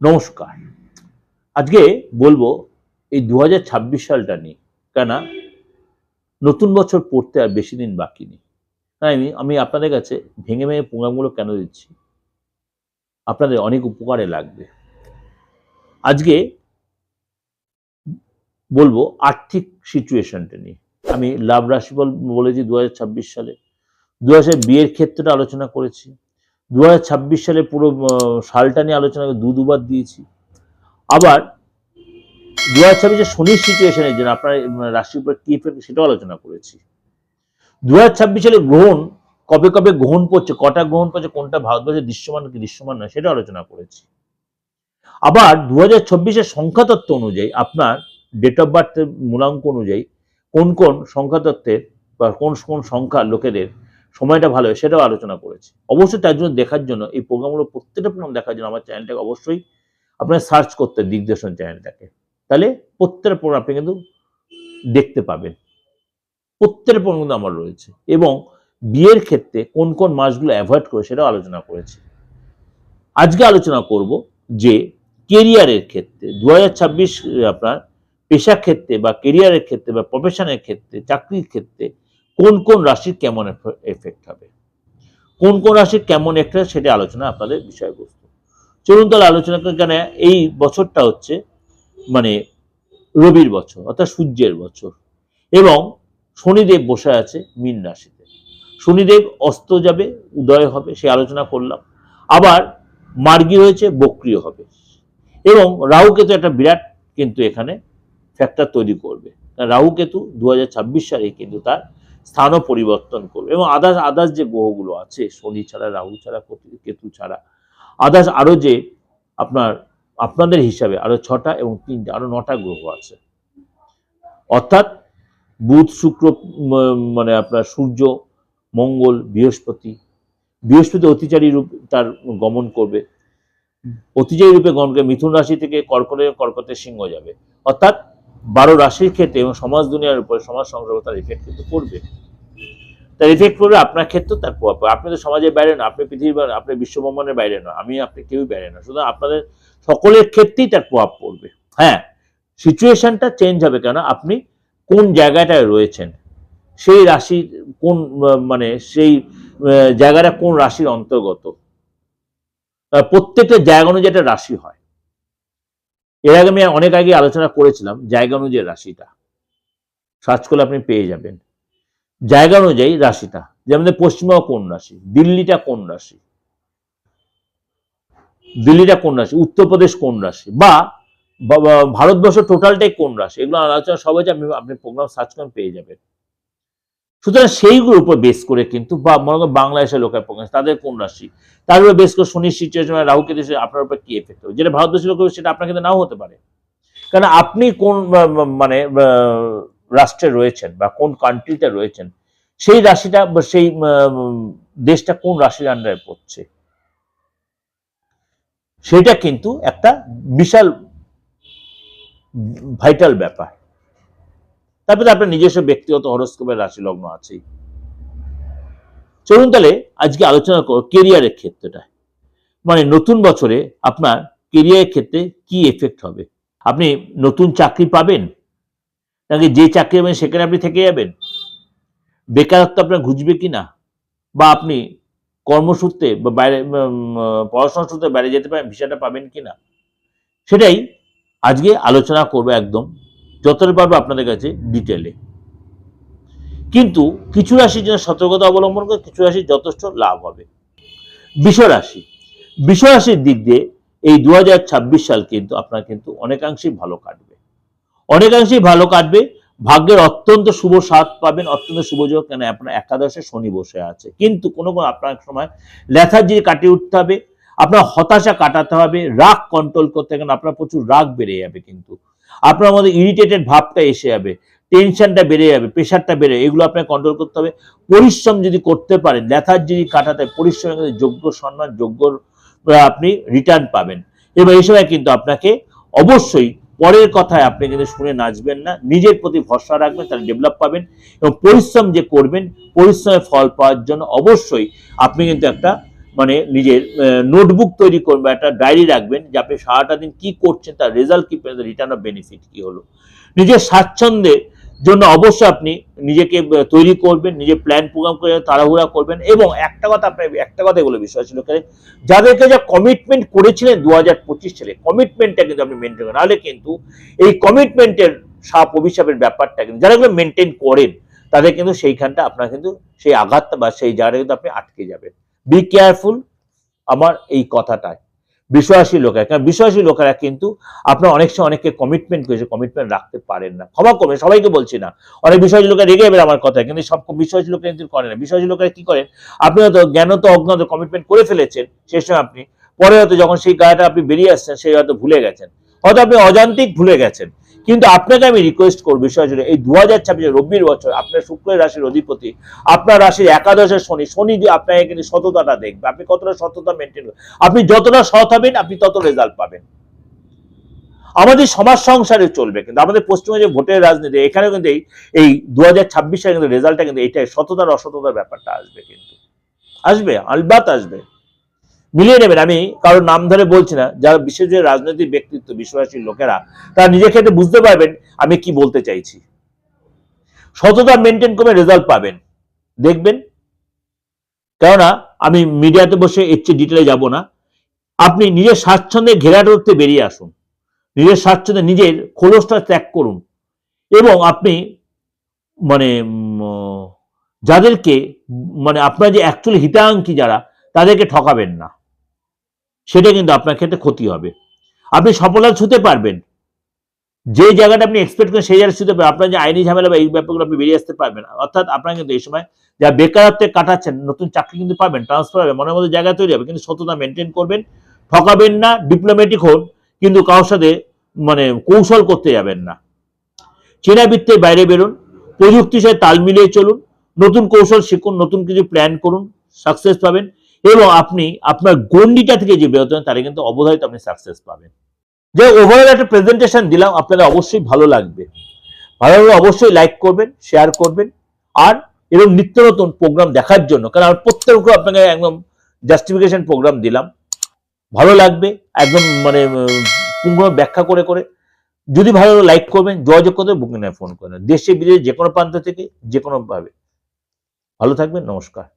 নমস্কার। আজকে বলব এই দু হাজার ছাব্বিশ সালটা নিয়ে। কেন নতুন বছর পড়তে আর বেশি দিন বাকি নেই। তাই আমি আমি আপনাদের কাছে ভেঙে ভেঙে প্রোগ্রামগুলো কেন দিচ্ছি? আপনাদের অনেক উপকারে লাগবে। আজকে বলব আর্থিক সিচুয়েশনটা নিয়ে। আমি লাভ রাশিফল বলেছি দু হাজার ছাব্বিশ সালে। দু হাজার বিয়ের ক্ষেত্রে আলোচনা করেছি। দুহাজার ছাব্বিশ সালে পুরো সালটা নিয়ে আলোচনা দু দুবার দিয়েছি। আবার দু হাজার ছাব্বিশে শনির সিচুয়েশনের জন্য আপনার রাশির উপর কি effect সেটাও আলোচনা করেছি। দু হাজার ছাব্বিশ সালে গ্রহণ, কবে কবে গ্রহণ পড়ছে কটা গ্রহণ পড়ছে কোনটা ভারতবর্ষে দৃশ্যমান, কি দৃশ্যমান নয় সেটা আলোচনা করেছি। আবার দু হাজার সংখ্যাতত্ত্ব অনুযায়ী আপনার ডেট অফ বার্থের মূলাঙ্ক অনুযায়ী কোন কোন সংখ্যাতত্ত্বের বা কোন কোন সংখ্যা লোকেদের সময়টা ভালো হয়, সেটাও আলোচনা করেছি। অবশ্যই তার জন্য দেখার জন্য, এই প্রোগ্রামগুলো প্রত্যেকটা প্রোগ্রাম দেখার জন্য আমার চ্যানেলটাকে অবশ্যই আপনার সার্চ করতে, দিগদর্শন চ্যানেলটাকে তাহলে প্রত্যেকটা প্রোগ্রাম আপনি কিন্তু দেখতে পাবেন। প্রত্যেকটা প্রোগ্রাম কিন্তু আমার রয়েছে। এবং বিয়ের ক্ষেত্রে কোন কোন মাসগুলো অ্যাভয়েড করে সেটাও আলোচনা করেছি। আজকে আলোচনা করব যে কেরিয়ারের ক্ষেত্রে দু হাজার ছাব্বিশ আপনার পেশা ক্ষেত্রে বা কেরিয়ারের ক্ষেত্রে বা প্রফেশনের ক্ষেত্রে, চাকরির ক্ষেত্রে কোন কোন রাশির কেমন এফেক্ট হবে? কোন কোন রাশির কেমন একটা সেটা আলোচনা আপনাদের বিষয়বস্তু। চলুন তাহলে আলোচনা কেন এই বছরটা হচ্ছে মানে রবির বছর, অর্থাৎ সূর্যের বছর। এবং শনিদেব বসে আছে মীন রাশিতে। শনিদেব অস্ত যাবে, উদয় হবে, সে আলোচনা করলাম। আবার মার্গী হয়েছে, বক্রিয় হবে। এবং রাহু কেতু একটা বিরাট কিন্তু এখানে ফ্যাক্টর তৈরি করবে। রাহু কেতু দু হাজার ছাব্বিশ সালে কিন্তু তার স্থানও পরিবর্তন করবে। এবং আদার্স আদার্স যে গ্রহগুলো আছে, শনি ছাড়া, রাহু ছাড়া, কেতু- ছাড়া আদার্স আরও যে আপনার, আপনাদের হিসাবে আরও ছটা এবং তিনটা, আরও নটা গ্রহ আছে। অর্থাৎ বুধ, শুক্র মানে আপনার সূর্য, মঙ্গল, বৃহস্পতি বৃহস্পতি অতিচারী রূপ তার গমন করবে। অতিচারী রূপে গমন করে মিথুন রাশি থেকে কর্কটে কর্কটে সিংহ যাবে। অর্থাৎ বারো রাশির ক্ষেত্রে এবং সমাজ দুনিয়ার উপরে সমাজ সংগ্রহ তার ইফেক্ট কিন্তু পড়বে। তার ইফেক্ট পড়বে আপনার ক্ষেত্রেও তার প্রভাব আপনি তো সমাজের বাইরে না আপনি পৃথিবীর আপনি বিশ্বব্রহ্মাণ্ডের বাইরে না আমি আপনি কেউই বাইরে না সুতরাং আপনাদের সকলের ক্ষেত্রেই তার প্রভাব পড়বে। হ্যাঁ সিচুয়েশনটা চেঞ্জ হবে কেন আপনি কোন জায়গাটায় রয়েছেন, সেই রাশির কোন মানে সেই জায়গাটা কোন রাশির অন্তর্গত। প্রত্যেকটা জায়গা অনুযায়ী একটা রাশি হয়। এর আগে আমি অনেক আগে আলোচনা করেছিলাম জায়গা অনুযায়ী রাশিটা। সার্চ করলে আপনি পেয়ে যাবেন। জায়গা অনুযায়ী রাশিটা। যেমন পশ্চিমবঙ্গ কোন রাশি? দিল্লিটা কোন রাশি? দিল্লিটা কোন রাশি? উত্তরপ্রদেশ কোন রাশি? বা ভারতবর্ষ টোটালটাই কোন রাশি? এগুলো আলোচনা সবাই আপনি আপনি প্রোগ্রাম সার্চ করেন পেয়ে যাবেন। সুতরাং সেইগুলোর উপর বেস করে কিন্তু বা মনে করেন বাংলাদেশের লোকের প্রোগ্রাম তাদের কোন রাশি? তার উপর বেস করে শনির সিচুয়েশন রাহু কেতু আপনার উপর কি এফেক্ট হবে? যেটা ভারতবর্ষের লোক সেটা আপনার কিন্তু নাও হতে পারে। কারণ আপনি কোন মানে রাষ্ট্রে রয়েছেন বা কোন কান্ট্রিতে রয়েছেন, সেই রাশিটা সেই দেশটা কোন রাশির আন্ডারে পড়ছে? সেটা কিন্তু একটা বিশাল ভাইটাল ব্যাপার। তারপরে আপনার নিজস্ব ব্যক্তিগত হরস্কোপের রাশি লগ্ন আছেই। চলুন তাহলে আজকে আলোচনা করো কেরিয়ারের ক্ষেত্রটা মানে নতুন বছরে আপনার কেরিয়ারের ক্ষেত্রে কি এফেক্ট হবে? আপনি নতুন চাকরি পাবেন? নাকি যে চাকরি পাবেন সেখানে আপনি থেকে যাবেন? বেকারত্ব আপনার ঘুচবে কি না বা আপনি কর্মসূত্রে বা বাইরে পড়াশোনার সূত্রে বাইরে যেতে পারেন, ভিসাটা পাবেন কি না সেটাই আজকে আলোচনা করব একদম যতটা পারব আপনাদের কাছে ডিটেলে কিন্তু কিছু রাশির জন্য সতর্কতা অবলম্বন করে কিছু রাশির যথেষ্ট লাভ হবে। বিষ রাশি। বিষ রাশির দিক দিয়ে এই দু সাল কিন্তু আপনার কিন্তু অনেকাংশেই ভালো কাটবে। অনেকাংশেই ভালো কাটবে। ভাগ্যের অত্যন্ত শুভ সাথ পাবেন, অত্যন্ত শুভ যোগ, কেন আপনার একাদশে শনি বসে আছে। কিন্তু কোনো কোনো আপনার সময় লেথার্জি কাটিয়ে উঠতে হবে, আপনার হতাশা কাটাতে হবে, রাগ কন্ট্রোল করতে গেলে আপনার প্রচুর রাগ বেড়ে যাবে কিন্তু। আপনার মধ্যে ইরিটেটেড ভাবটা এসে যাবে টেনশনটা বেড়ে যাবে প্রেশারটা বেড়ে এগুলো আপনাকে কন্ট্রোল করতে হবে। পরিশ্রম যদি করতে পারেন, লেথার যদি কাটাতে পরিশ্রমের কাছে যোগ্য সম্মান, যোগ্য আপনি রিটার্ন পাবেন। এবং এই সময় কিন্তু আপনাকে অবশ্যই পরের কথায় আপনি কিন্তু শুনে নাচবেন না, নিজের প্রতি ভরসা রাখবেন তাহলে ডেভেলপ পাবেন এবং পরিশ্রম যে করবেন, পরিশ্রমের ফল পাওয়ার জন্য অবশ্যই আপনি কিন্তু একটা মানে নিজের নোটবুক তৈরি করবেন একটা ডায়েরি রাখবেন যে আপনি সারাটা দিন কি করছেন, তার রেজাল্ট কি পেলেন রিটার্ন অফ বেনিফিট কি হলো। নিজের স্বাচ্ছন্দ্যের জন্য অবশ্যই আপনি নিজেকে তৈরি করবেন, নিজের প্ল্যান প্রোগ্রাম করে তাড়াহুড়া করবেন এবং একটা কথা আপনার, একটা কথা এগুলো বিশ্বাস লোকের যাদেরকে যা কমিটমেন্ট করেছিলেন দু হাজার পঁচিশ সালে কমিটমেন্টটা কিন্তু আপনি মেনটেন করেন নাহলে কিন্তু এই কমিটমেন্টের সাপ অভিশাপের ব্যাপারটা কিন্তু, যারা এগুলো মেনটেন করেন, তাদের কিন্তু সেইখানটা আপনার কিন্তু সেই আঘাতটা বা সেই জায়গাটা কিন্তু আপনি আটকে যাবেন। বি কেয়ারফুল আমার এই কথাটাই বিশ্বাসী লোকেরা কারণ বিশ্বাসী লোকেরা কিন্তু আপনার অনেক সময় অনেককে কমিটমেন্ট করেছে কমিটমেন্ট রাখতে পারেন না। ক্ষমা করবেন সবাইকে বলছি না। অনেক বিশ্বাসী লোকেরা রেগে যাবেন আমার কথায়, কিন্তু সব বিশ্বাসী লোকেরা কিন্তু করে না। বিশ্বাসী লোকেরা কি করেন? আপনি হয়তো জ্ঞানত অজ্ঞাত কমিটমেন্ট করে ফেলেছেন, সেই সময় আপনি, পরে হয়তো যখন সেই গায়েটা আপনি বেরিয়ে আসছেন, সেই হয়তো ভুলে গেছেন। হয়তো আপনি অযান্ত্রিক ভুলে গেছেন। কিন্তু আপনাকে আমি রিকোয়েস্ট করব বিষয় জুড়ে এই দু হাজার ছাব্বিশে রবির বছর আপনার শুক্রের রাশির অধিপতি, আপনার রাশির একাদশের শনি শনি যে আপনাকে কিন্তু সততাটা দেখবে। আপনি কতটা সততা মেনটেন আপনি যতটা সৎ হবেন, আপনি তত রেজাল্ট পাবেন। আমাদের সমাজ সংসারে চলবে কিন্তু, আমাদের পশ্চিমবঙ্গে যে ভোটের রাজনীতি, এখানেও কিন্তু এই এই দু হাজার ছাব্বিশ কিন্তু রেজাল্টটা কিন্তু এটাই, সততার অসততার ব্যাপারটা আসবে কিন্তু। আসবে, আলবাত আসবে। মিলিয়ে নেবেন। আমি কারোর নাম ধরে বলছি না, যারা বিশেষ যে রাজনৈতিক ব্যক্তিত্ব, বিশ্বাসী লোকেরা, তারা নিজের ক্ষেত্রে বুঝতে পারবেন আমি কি বলতে চাইছি। সততা মেনটেন করে রেজাল্ট পাবেন। দেখবেন। কেননা, আমি মিডিয়াতে বসে এর চেয়ে ডিটেলে যাব না। আপনি নিজের স্বাচ্ছন্দ্যে ঘেরাটা করতে বেরিয়ে আসুন। নিজের স্বাচ্ছন্দ্যে নিজের খোলসটা ত্যাগ করুন। এবং আপনি মানে যাদেরকে মানে আপনার যে অ্যাকচুয়ালি হিতাকাঙ্ক্ষী যারা, তাদেরকে ঠকাবেন না। সেটা কিন্তু আপনার ক্ষেত্রে ক্ষতি হবে। আপনি সফলতা ছুতে পারবেন। যে জায়গাটা আপনি এক্সপেক্ট করেন সেই জায়গায় ছুতে পারবেন। আপনার যে আইনি ঝামেলা বা এই ব্যাপারগুলো আপনি বেরিয়ে আসতে পারবেন অর্থাৎ আপনার কিন্তু এই সময় যা বেকারত্বে কাটাচ্ছেন, নতুন চাকরি কিন্তু পাবেন ট্রান্সফার হবে, মনের মধ্যে জায়গা তৈরি হবে, কিন্তু সততা মেনটেন করবেন, ঠকাবেন না ডিপ্লোম্যাটিক হন, কিন্তু কারোর সাথে মানে কৌশল করতে যাবেন না। চেনা বৃত্তের বাইরে বেরোন, প্রযুক্তির সাথে তাল মিলিয়ে চলুন, নতুন কৌশল শিখুন, নতুন কিছু প্ল্যান করুন সাকসেস পাবেন। এবং আপনি আপনার গন্ডিটা থেকে যে বেরোতে হবে, তারা কিন্তু অবধারিত আপনি সাকসেস পাবেন। যে ওভারঅল একটা প্রেজেন্টেশন দিলাম, আপনাদের অবশ্যই ভালো লাগবে। ভালো লাগলে অবশ্যই লাইক করবেন শেয়ার করবেন, আর এরকম নিত্য নতুন প্রোগ্রাম দেখার জন্য, কারণ আমি প্রত্যেক আপনাকে একদম জাস্টিফিকেশন প্রোগ্রাম দিলাম। ভালো লাগবে, একদম মানে পুঙ্গ ব্যাখ্যা করে করে। যদি ভালো লাইক করবেন, যোগাযোগ করতে বুকিং ফোন করেন দেশে, বিদেশে যে কোনো প্রান্ত থেকে যে কোনোভাবে ভালো থাকবেন, নমস্কার।